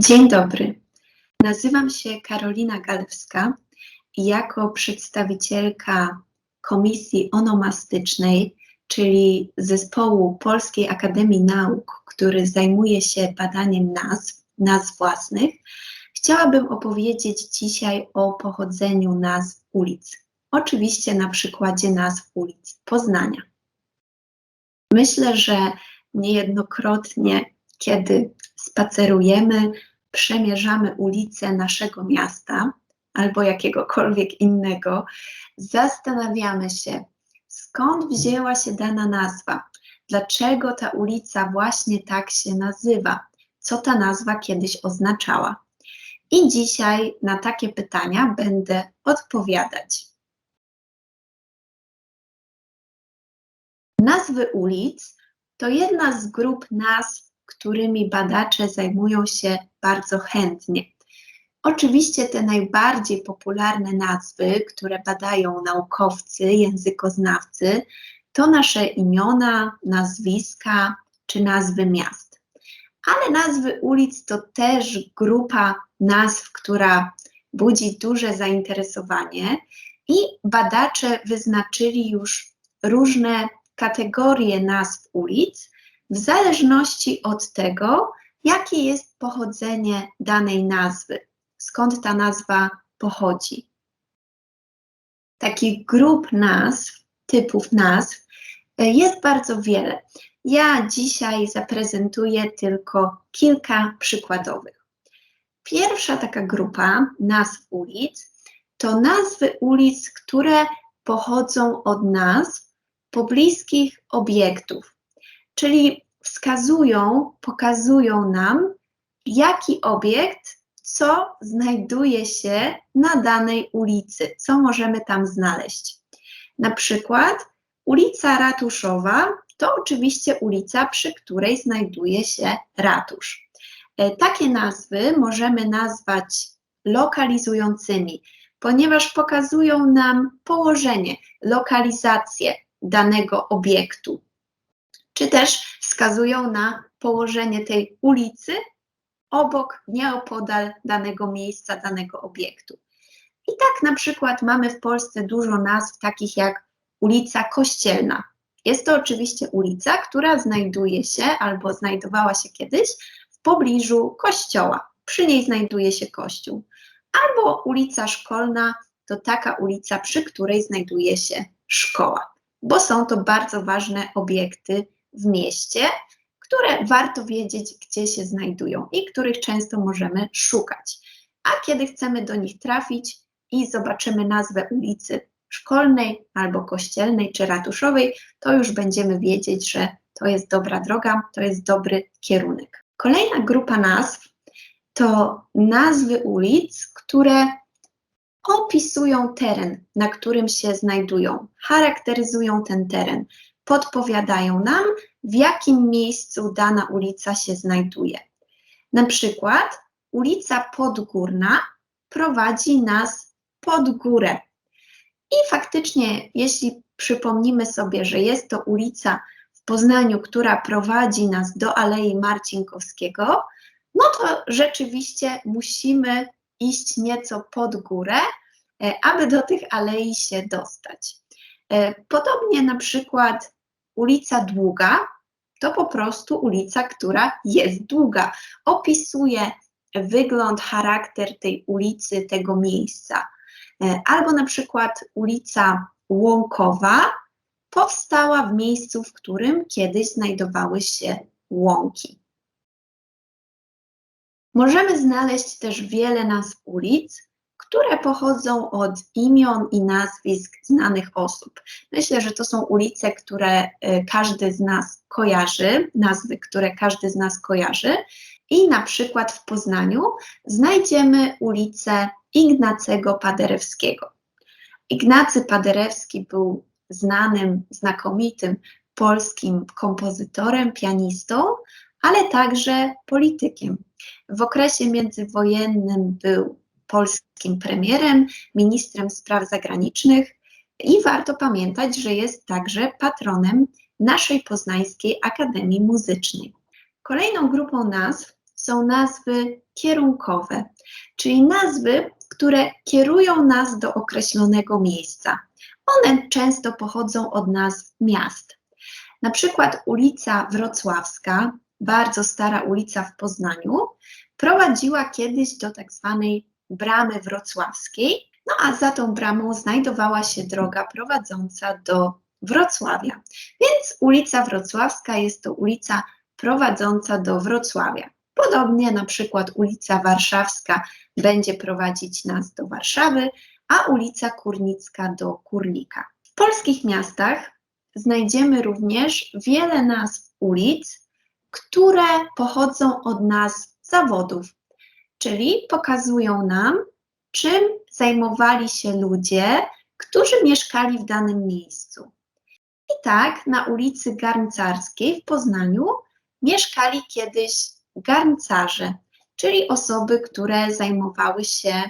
Dzień dobry. Nazywam się Karolina Galewska i jako przedstawicielka Komisji Onomastycznej, czyli zespołu Polskiej Akademii Nauk, który zajmuje się badaniem nazw, nazw własnych, chciałabym opowiedzieć dzisiaj o pochodzeniu nazw ulic. Oczywiście na przykładzie nazw ulic Poznania. Myślę, że niejednokrotnie, kiedy spacerujemy, przemierzamy ulice naszego miasta albo jakiegokolwiek innego, zastanawiamy się, skąd wzięła się dana nazwa, dlaczego ta ulica właśnie tak się nazywa, co ta nazwa kiedyś oznaczała. I dzisiaj na takie pytania będę odpowiadać. Nazwy ulic to jedna z grup nazw, którymi badacze zajmują się bardzo chętnie. Oczywiście te najbardziej popularne nazwy, które badają naukowcy, językoznawcy, to nasze imiona, nazwiska czy nazwy miast. Ale nazwy ulic to też grupa nazw, która budzi duże zainteresowanie i badacze wyznaczyli już różne kategorie nazw ulic w zależności od tego, jakie jest pochodzenie danej nazwy, skąd ta nazwa pochodzi. Takich grup nazw, typów nazw e, jest bardzo wiele. Ja dzisiaj zaprezentuję tylko kilka przykładowych. Pierwsza taka grupa nazw ulic to nazwy ulic, które pochodzą od nazw pobliskich obiektów, czyli wskazują, pokazują nam, jaki obiekt, co znajduje się na danej ulicy, co możemy tam znaleźć. Na przykład ulica Ratuszowa to oczywiście ulica, przy której znajduje się ratusz. E, takie nazwy możemy nazwać lokalizującymi, ponieważ pokazują nam położenie, lokalizację, danego obiektu, czy też wskazują na położenie tej ulicy obok, nieopodal danego miejsca, danego obiektu. I tak na przykład mamy w Polsce dużo nazw takich jak ulica Kościelna. Jest to oczywiście ulica, która znajduje się albo znajdowała się kiedyś w pobliżu kościoła. Przy niej znajduje się kościół. Albo ulica Szkolna to taka ulica, przy której znajduje się szkoła bo są to bardzo ważne obiekty w mieście, które warto wiedzieć, gdzie się znajdują i których często możemy szukać. A kiedy chcemy do nich trafić i zobaczymy nazwę ulicy szkolnej albo kościelnej czy ratuszowej, to już będziemy wiedzieć, że to jest dobra droga, to jest dobry kierunek. Kolejna grupa nazw to nazwy ulic, które opisują teren, na którym się znajdują, charakteryzują ten teren, podpowiadają nam, w jakim miejscu dana ulica się znajduje. Na przykład ulica Podgórna prowadzi nas pod górę. I faktycznie, jeśli przypomnimy sobie, że jest to ulica w Poznaniu, która prowadzi nas do Alei Marcinkowskiego, no to rzeczywiście musimy iść nieco pod górę, e, aby do tych alei się dostać. E, podobnie na przykład ulica Długa to po prostu ulica, która jest długa. Opisuje wygląd, charakter tej ulicy, tego miejsca. E, albo na przykład ulica Łąkowa powstała w miejscu, w którym kiedyś znajdowały się łąki. Możemy znaleźć też wiele nazw ulic, które pochodzą od imion i nazwisk znanych osób. Myślę, że to są ulice, które y, każdy z nas kojarzy, nazwy, które każdy z nas kojarzy. I na przykład w Poznaniu znajdziemy ulicę Ignacego Paderewskiego. Ignacy Paderewski był znanym, znakomitym polskim kompozytorem, pianistą, ale także politykiem. W okresie międzywojennym był polskim premierem, ministrem spraw zagranicznych i warto pamiętać, że jest także patronem naszej Poznańskiej Akademii Muzycznej. Kolejną grupą nazw są nazwy kierunkowe, czyli nazwy, które kierują nas do określonego miejsca. One często pochodzą od nazw miast. Na przykład ulica Wrocławska, bardzo stara ulica w Poznaniu, prowadziła kiedyś do tak zwanej bramy wrocławskiej, no a za tą bramą znajdowała się droga prowadząca do Wrocławia. Więc ulica Wrocławska jest to ulica prowadząca do Wrocławia. Podobnie na przykład ulica Warszawska będzie prowadzić nas do Warszawy, a ulica Kurnicka do Kurnika. W polskich miastach znajdziemy również wiele nazw ulic, które pochodzą od nazw zawodów, czyli pokazują nam, czym zajmowali się ludzie, którzy mieszkali w danym miejscu. I tak na ulicy Garncarskiej w Poznaniu mieszkali kiedyś garncarze, czyli osoby, które zajmowały się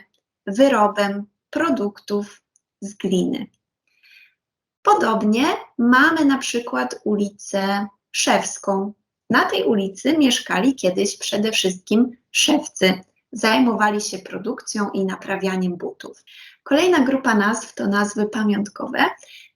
wyrobem produktów z gliny. Podobnie mamy na przykład ulicę Szewską. Na tej ulicy mieszkali kiedyś przede wszystkim szewcy. Zajmowali się produkcją i naprawianiem butów. Kolejna grupa nazw to nazwy pamiątkowe,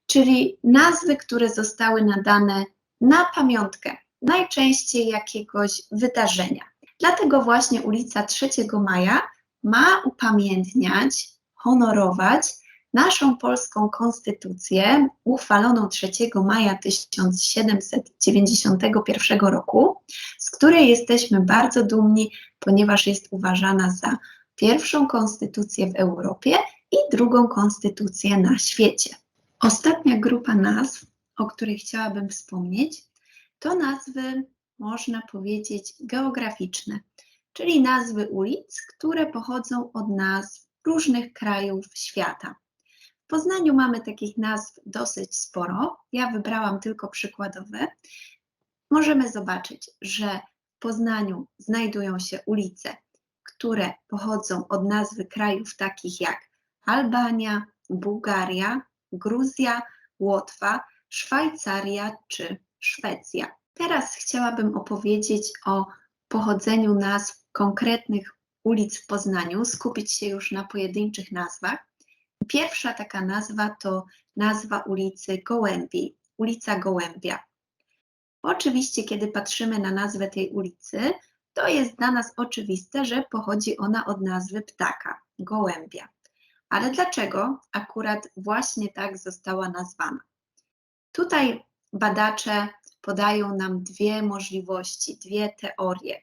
czyli nazwy, które zostały nadane na pamiątkę, najczęściej jakiegoś wydarzenia. Dlatego właśnie ulica 3 Maja ma upamiętniać, honorować naszą polską konstytucję uchwaloną 3 maja 1791 roku, z której jesteśmy bardzo dumni, ponieważ jest uważana za pierwszą konstytucję w Europie i drugą konstytucję na świecie. Ostatnia grupa nazw, o której chciałabym wspomnieć, to nazwy, można powiedzieć, geograficzne, czyli nazwy ulic, które pochodzą od nazw różnych krajów świata. W Poznaniu mamy takich nazw dosyć sporo. Ja wybrałam tylko przykładowe. Możemy zobaczyć, że w Poznaniu znajdują się ulice, które pochodzą od nazwy krajów takich jak Albania, Bułgaria, Gruzja, Łotwa, Szwajcaria czy Szwecja. Teraz chciałabym opowiedzieć o pochodzeniu nazw konkretnych ulic w Poznaniu, skupić się już na pojedynczych nazwach. Pierwsza taka nazwa to nazwa ulicy Gołębi, ulica Gołębia. Oczywiście, kiedy patrzymy na nazwę tej ulicy, to jest dla nas oczywiste, że pochodzi ona od nazwy ptaka, gołębia. Ale dlaczego akurat właśnie tak została nazwana? Tutaj badacze podają nam dwie możliwości, dwie teorie.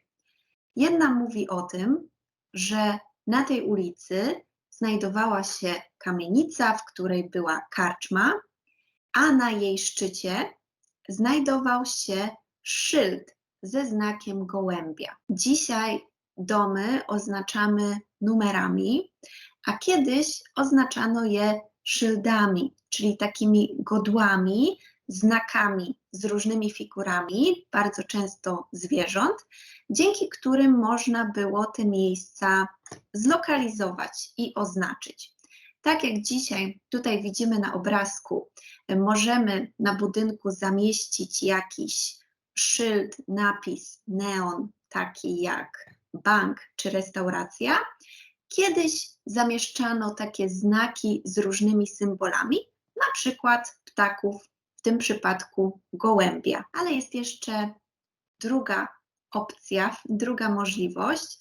Jedna mówi o tym, że na tej ulicy znajdowała się kamienica, w której była karczma, a na jej szczycie znajdował się szyld ze znakiem gołębia. Dzisiaj domy oznaczamy numerami, a kiedyś oznaczano je szyldami, czyli takimi godłami, znakami z różnymi figurami, bardzo często zwierząt, dzięki którym można było te miejsca zlokalizować i oznaczyć. Tak jak dzisiaj tutaj widzimy na obrazku, możemy na budynku zamieścić jakiś szyld, napis, neon, taki jak bank czy restauracja. Kiedyś zamieszczano takie znaki z różnymi symbolami, na przykład ptaków w tym przypadku gołębia. Ale jest jeszcze druga opcja, druga możliwość.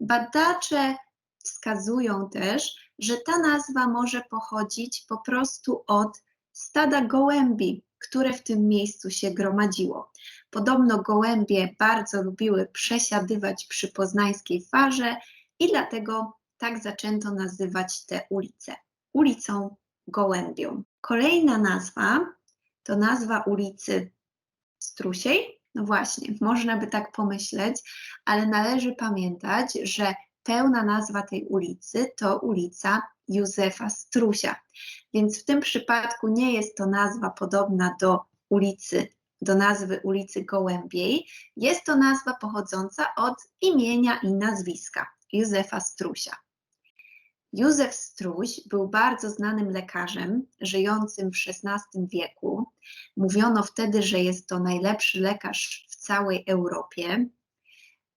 Badacze wskazują też, że ta nazwa może pochodzić po prostu od stada gołębi, które w tym miejscu się gromadziło. Podobno gołębie bardzo lubiły przesiadywać przy poznańskiej farze i dlatego tak zaczęto nazywać tę ulicę ulicą Gołębią. Kolejna nazwa to nazwa ulicy Strusiej. No właśnie, można by tak pomyśleć, ale należy pamiętać, że pełna nazwa tej ulicy to ulica Józefa Strusia. Więc w tym przypadku nie jest to nazwa podobna do ulicy, do nazwy ulicy Gołębiej. Jest to nazwa pochodząca od imienia i nazwiska Józefa Strusia. Józef Struś był bardzo znanym lekarzem, żyjącym w XVI wieku. Mówiono wtedy, że jest to najlepszy lekarz w całej Europie.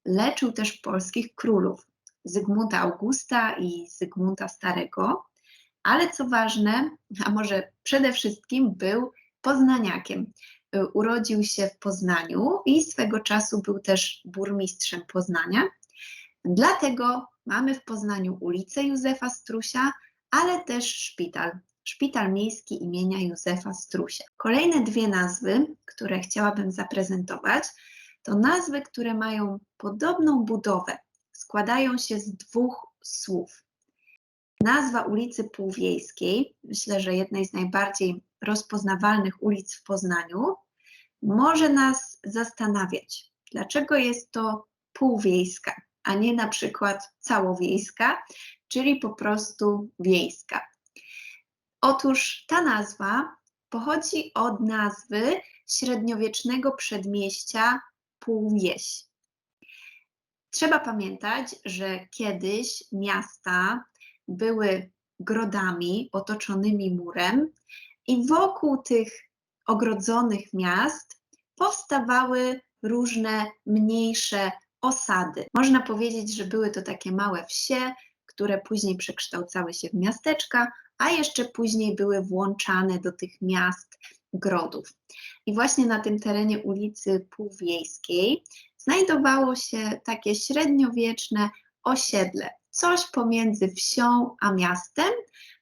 leczył też polskich królów, Zygmunta Augusta i Zygmunta Starego, ale co ważne, a może przede wszystkim był poznaniakiem. Urodził się w Poznaniu i swego czasu był też burmistrzem Poznania. Dlatego mamy w Poznaniu ulicę Józefa Strusia, ale też szpital. Szpital Miejski imienia Józefa Strusia. Kolejne dwie nazwy, które chciałabym zaprezentować, to nazwy, które mają podobną budowę. Składają się z dwóch słów. Nazwa ulicy Półwiejskiej, myślę, że jednej z najbardziej rozpoznawalnych ulic w Poznaniu, może nas zastanawiać, dlaczego jest to półwiejska, a nie na przykład całowiejska, czyli po prostu wiejska. Otóż ta nazwa pochodzi od nazwy średniowiecznego przedmieścia Półwieś. Trzeba pamiętać, że kiedyś miasta były grodami otoczonymi murem i wokół tych ogrodzonych miast powstawały różne mniejsze osady. Można powiedzieć, że były to takie małe wsie, które później przekształcały się w miasteczka, a jeszcze później były włączane do tych miast grodów. I właśnie na tym terenie ulicy Półwiejskiej znajdowało się takie średniowieczne osiedle, coś pomiędzy wsią a miastem.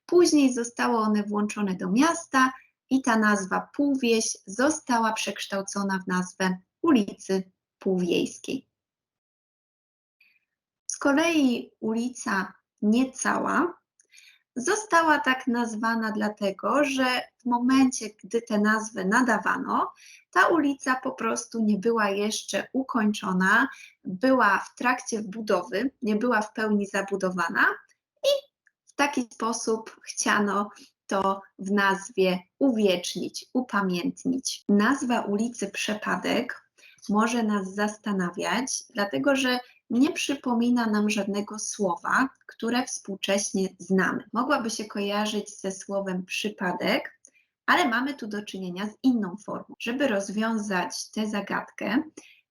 Później zostało one włączone do miasta i ta nazwa Półwieś została przekształcona w nazwę ulicy Półwiejskiej. Z kolei ulica Niecała została tak nazwana dlatego, że w momencie, gdy te nazwy nadawano, ta ulica po prostu nie była jeszcze ukończona, była w trakcie budowy, nie była w pełni zabudowana i w taki sposób chciano to w nazwie uwiecznić, upamiętnić. Nazwa ulicy Przepadek może nas zastanawiać, dlatego że nie przypomina nam żadnego słowa, które współcześnie znamy. Mogłaby się kojarzyć ze słowem przypadek, ale mamy tu do czynienia z inną formą. Żeby rozwiązać tę zagadkę,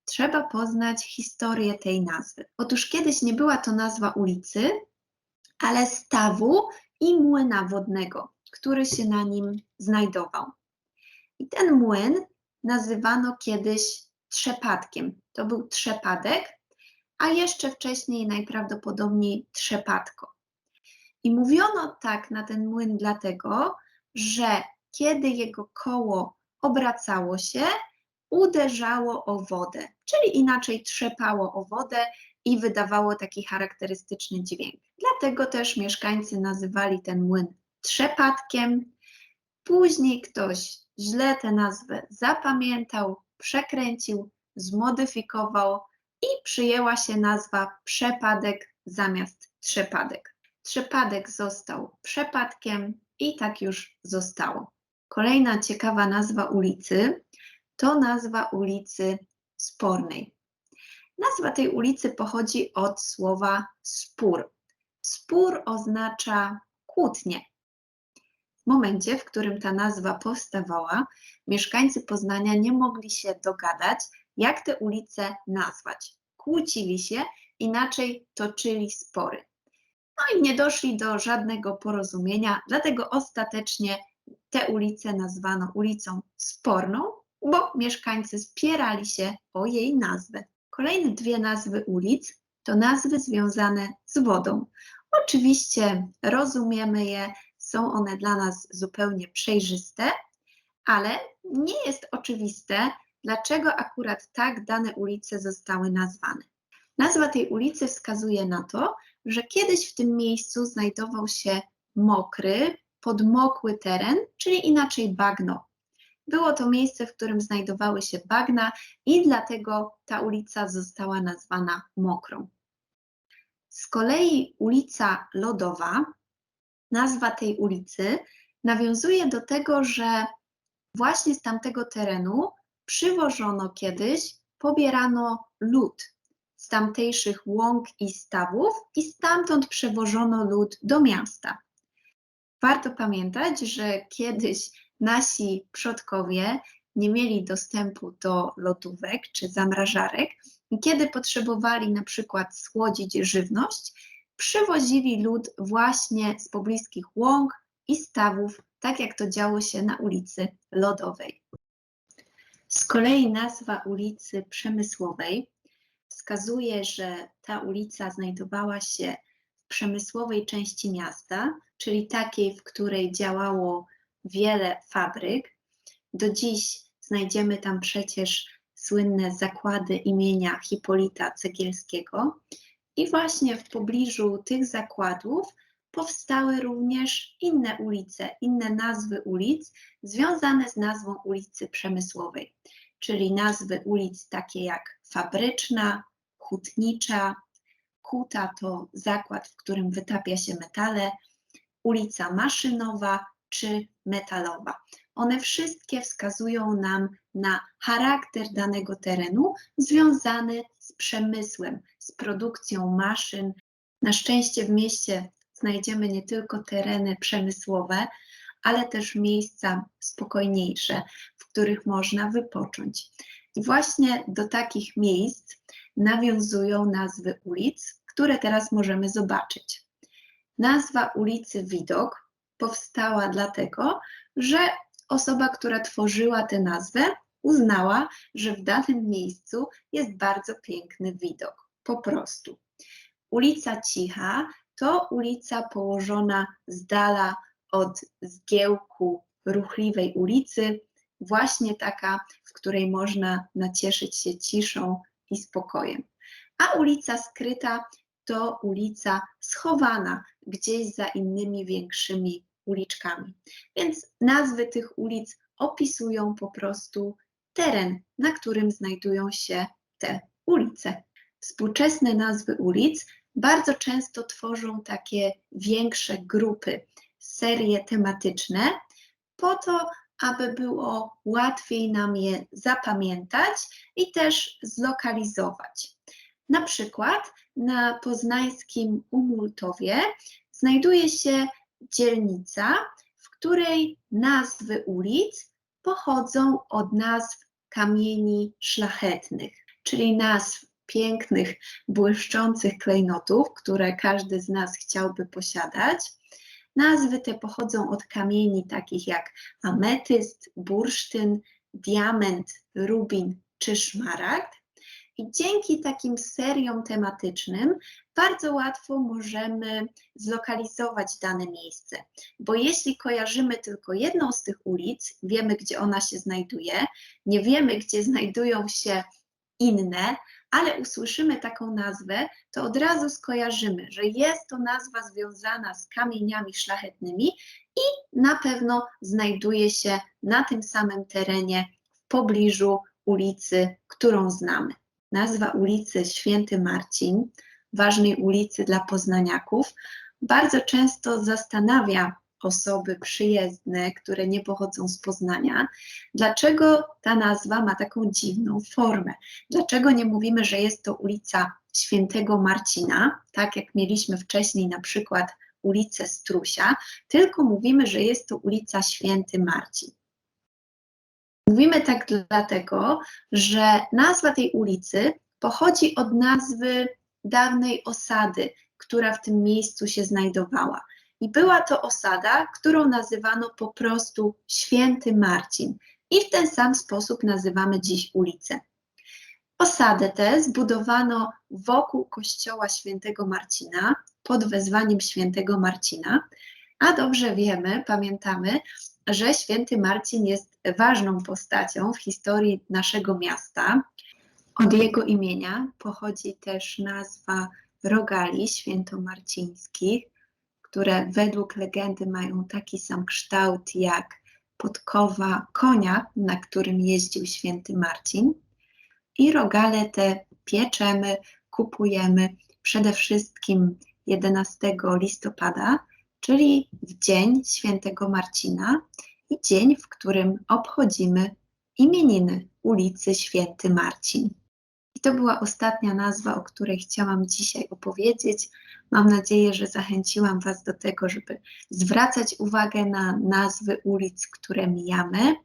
trzeba poznać historię tej nazwy. Otóż kiedyś nie była to nazwa ulicy, ale stawu i młyna wodnego, który się na nim znajdował. I ten młyn nazywano kiedyś trzepadkiem. To był trzepadek, a jeszcze wcześniej najprawdopodobniej trzepatko. I mówiono tak na ten młyn dlatego, że kiedy jego koło obracało się, uderzało o wodę, czyli inaczej trzepało o wodę i wydawało taki charakterystyczny dźwięk. Dlatego też mieszkańcy nazywali ten młyn trzepatkiem. Później ktoś źle tę nazwę zapamiętał, przekręcił, zmodyfikował i przyjęła się nazwa przepadek zamiast trzepadek. Trzepadek został przepadkiem i tak już zostało. Kolejna ciekawa nazwa ulicy to nazwa ulicy Spornej. Nazwa tej ulicy pochodzi od słowa spór. Spór oznacza kłótnie. W momencie, w którym ta nazwa powstawała, mieszkańcy Poznania nie mogli się dogadać, jak te ulice nazwać. Kłócili się, inaczej toczyli spory. No i nie doszli do żadnego porozumienia, dlatego ostatecznie tę ulicę nazwano ulicą Sporną, bo mieszkańcy spierali się o jej nazwę. Kolejne dwie nazwy ulic to nazwy związane z wodą. Oczywiście rozumiemy je, są one dla nas zupełnie przejrzyste, ale nie jest oczywiste, dlaczego akurat tak dane ulice zostały nazwane. Nazwa tej ulicy wskazuje na to, że kiedyś w tym miejscu znajdował się mokry, podmokły teren, czyli inaczej bagno. Było to miejsce, w którym znajdowały się bagna i dlatego ta ulica została nazwana Mokrą. Z kolei ulica Lodowa, nazwa tej ulicy, nawiązuje do tego, że właśnie z tamtego terenu przywożono kiedyś, pobierano lód z tamtejszych łąk i stawów i stamtąd przewożono lód do miasta. Warto pamiętać, że kiedyś nasi przodkowie nie mieli dostępu do lodówek czy zamrażarek i kiedy potrzebowali na przykład słodzić żywność, przywozili lód właśnie z pobliskich łąk i stawów, tak jak to działo się na ulicy Lodowej. Z kolei nazwa ulicy Przemysłowej wskazuje, że ta ulica znajdowała się w przemysłowej części miasta, czyli takiej, w której działało wiele fabryk. Do dziś znajdziemy tam przecież słynne zakłady imienia Hipolita Cegielskiego. I właśnie w pobliżu tych zakładów powstały również inne ulice, inne nazwy ulic związane z nazwą ulicy Przemysłowej, czyli nazwy ulic takie jak Fabryczna, Hutnicza, Kuta to zakład, w którym wytapia się metale, ulica Maszynowa czy Metalowa. One wszystkie wskazują nam na charakter danego terenu związany z przemysłem, z produkcją maszyn. Na szczęście w mieście znajdziemy nie tylko tereny przemysłowe, ale też miejsca spokojniejsze, w których można wypocząć. I właśnie do takich miejsc nawiązują nazwy ulic, które teraz możemy zobaczyć. Nazwa ulicy Widok powstała dlatego, że osoba, która tworzyła tę nazwę, uznała, że w danym miejscu jest bardzo piękny widok. Po prostu. Ulica Cicha to ulica położona z dala od zgiełku ruchliwej ulicy, właśnie taka, w której można nacieszyć się ciszą i spokojem. A ulica Skryta to ulica schowana gdzieś za innymi większymi uliczkami. Więc nazwy tych ulic opisują po prostu teren, na którym znajdują się te ulice. Współczesne nazwy ulic bardzo często tworzą takie większe grupy, serie tematyczne, po to, aby było łatwiej nam je zapamiętać i też zlokalizować. Na przykład na poznańskim Umultowie znajduje się dzielnica, w której nazwy ulic pochodzą od nazw kamieni szlachetnych, czyli nazw pięknych, błyszczących klejnotów, które każdy z nas chciałby posiadać. Nazwy te pochodzą od kamieni takich jak ametyst, bursztyn, diament, rubin czy szmaragd. I dzięki takim seriom tematycznym bardzo łatwo możemy zlokalizować dane miejsce, bo jeśli kojarzymy tylko jedną z tych ulic, wiemy gdzie ona się znajduje, nie wiemy gdzie znajdują się inne, ale usłyszymy taką nazwę, to od razu skojarzymy, że jest to nazwa związana z kamieniami szlachetnymi i na pewno znajduje się na tym samym terenie w pobliżu ulicy, którą znamy. Nazwa ulicy Święty Marcin, ważnej ulicy dla poznaniaków, bardzo często zastanawia osoby przyjezdne, które nie pochodzą z Poznania, dlaczego ta nazwa ma taką dziwną formę. Dlaczego nie mówimy, że jest to ulica Świętego Marcina, tak jak mieliśmy wcześniej na przykład ulicę Strusia, tylko mówimy, że jest to ulica Święty Marcin. Mówimy tak dlatego, że nazwa tej ulicy pochodzi od nazwy dawnej osady, która w tym miejscu się znajdowała. I była to osada, którą nazywano po prostu Święty Marcin. I w ten sam sposób nazywamy dziś ulicę. Osadę tę zbudowano wokół kościoła Świętego Marcina pod wezwaniem Świętego Marcina, a dobrze wiemy, pamiętamy, że święty Marcin jest ważną postacią w historii naszego miasta. Od jego imienia pochodzi też nazwa rogali świętomarcińskich, które według legendy mają taki sam kształt jak podkowa konia, na którym jeździł święty Marcin. I rogale te pieczemy, kupujemy przede wszystkim 11 listopada, czyli w dzień świętego Marcina i dzień, w którym obchodzimy imieniny ulicy Święty Marcin. To była ostatnia nazwa, o której chciałam dzisiaj opowiedzieć. Mam nadzieję, że zachęciłam Was do tego, żeby zwracać uwagę na nazwy ulic, które mijamy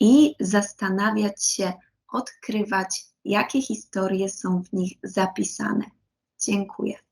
i zastanawiać się, odkrywać, jakie historie są w nich zapisane. Dziękuję.